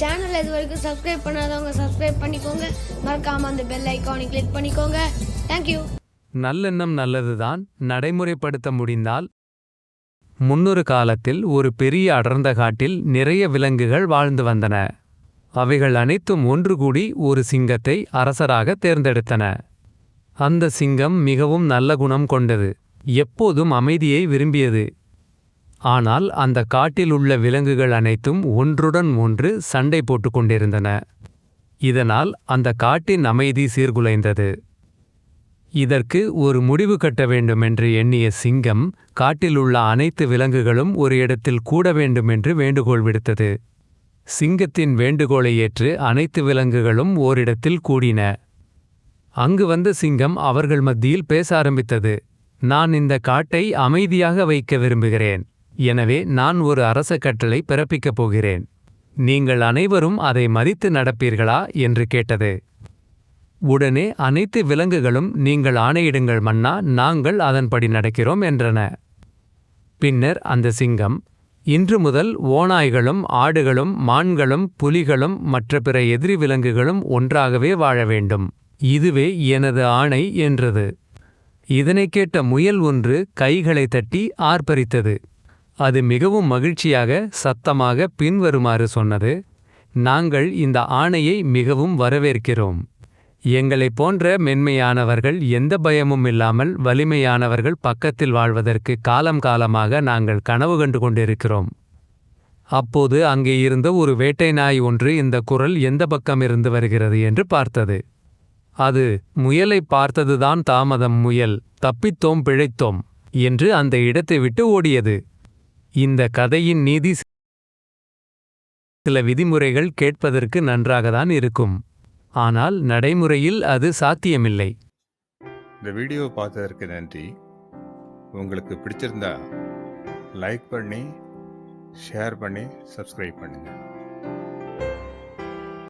Channel இது வரைக்கும் subscribe பண்ணாதவங்க சப்ஸ்கிரைப் பண்ணிக்கோங்க. மறக்காம அந்த பெல் ஐக்கானை கிளிக் பண்ணிக்கோங்க. தேங்க்யூ நல்லெண்ணம் நல்லதுதான். நடைமுறைப்படுத்த முடிந்தால் முன்னொரு காலத்தில் ஒரு பெரிய அடர்ந்த காட்டில் நிறைய விலங்குகள் வாழ்ந்து வந்தன. அவைகள் அனைத்தும் ஒன்று கூடி ஒரு சிங்கத்தை அரசராக தேர்ந்தெடுத்தன. அந்த சிங்கம் மிகவும் நல்ல குணம் கொண்டது. எப்போதும் அமைதியை விரும்பியது. ஆனால் அந்த காட்டில் உள்ள விலங்குகள் அனைத்தும் ஒன்றுடன் ஒன்று சண்டை போட்டுக் கொண்டிருந்தன. இதனால் அந்த காட்டின் அமைதி சீர்குலைந்தது. இதற்கு ஒரு முடிவு கட்ட வேண்டுமென்று எண்ணிய சிங்கம் காட்டில் உள்ள அனைத்து விலங்குகளும் ஒரு இடத்தில் கூட வேண்டுமென்று வேண்டுகோள் விடுத்தது. சிங்கத்தின் வேண்டுகோளை ஏற்று அனைத்து விலங்குகளும் ஓரிடத்தில் கூடின. அங்கு வந்த சிங்கம் அவர்கள் மத்தியில் பேச ஆரம்பித்தது நான் இந்த காட்டை அமைதியாக வைக்க விரும்புகிறேன். எனவே நான் ஒரு அரச கட்டளை பிறப்பிக்கப் போகிறேன். நீங்கள் அனைவரும் அதை மதித்து நடப்பீர்களா? என்று கேட்டது. உடனே அனைத்து விலங்குகளும் நீங்கள் ஆணையிடுங்கள் மன்னா நாங்கள் அதன்படி நடக்கிறோம் என்றன. பின்னர் அந்த சிங்கம் இன்று முதல் ஓநாய்களும் ஆடுகளும் மான்களும் புலிகளும் மற்ற பிற எதிரி விலங்குகளும் ஒன்றாகவே வாழ வேண்டும். இதுவே எனது ஆணை என்றது. இதனைக் கேட்ட முயல் ஒன்று கைகளை தட்டி ஆர்ப்பரித்தது. அது மிகவும் மகிழ்ச்சியாக சத்தமாக பின்வருமாறு சொன்னது நாங்கள் இந்த ஆணையை மிகவும் வரவேற்கிறோம். எங்களைப் போன்ற மென்மையானவர்கள் எந்த பயமும் இல்லாமல் வலிமையானவர்கள் பக்கத்தில் வாழ்வதற்கு காலம் காலமாக நாங்கள் கனவு கண்டு கொண்டிருக்கிறோம். அப்போது அங்கே இருந்த ஒரு வேட்டை நாய் ஒன்று இந்த குரல் எந்த பக்கம் இருந்து வருகிறது என்று பார்த்தது. அது முயலை பார்த்ததுதான் தாமதம் முயல் தப்பித்தோம் பிழைத்தோம் என்று அந்த இடத்தை விட்டு ஓடியது. இந்த கதையின் நீதி சில விதிமுறைகள் கேட்பதற்கு நன்றாகத்தான் இருக்கும். ஆனால் நடைமுறையில் அது சாத்தியமில்லை. இந்த வீடியோ பார்த்ததற்கு நன்றி. உங்களுக்கு பிடிச்சிருந்தா லைக் பண்ணி ஷேர் பண்ணி சப்ஸ்கிரைப் பண்ணுங்கள்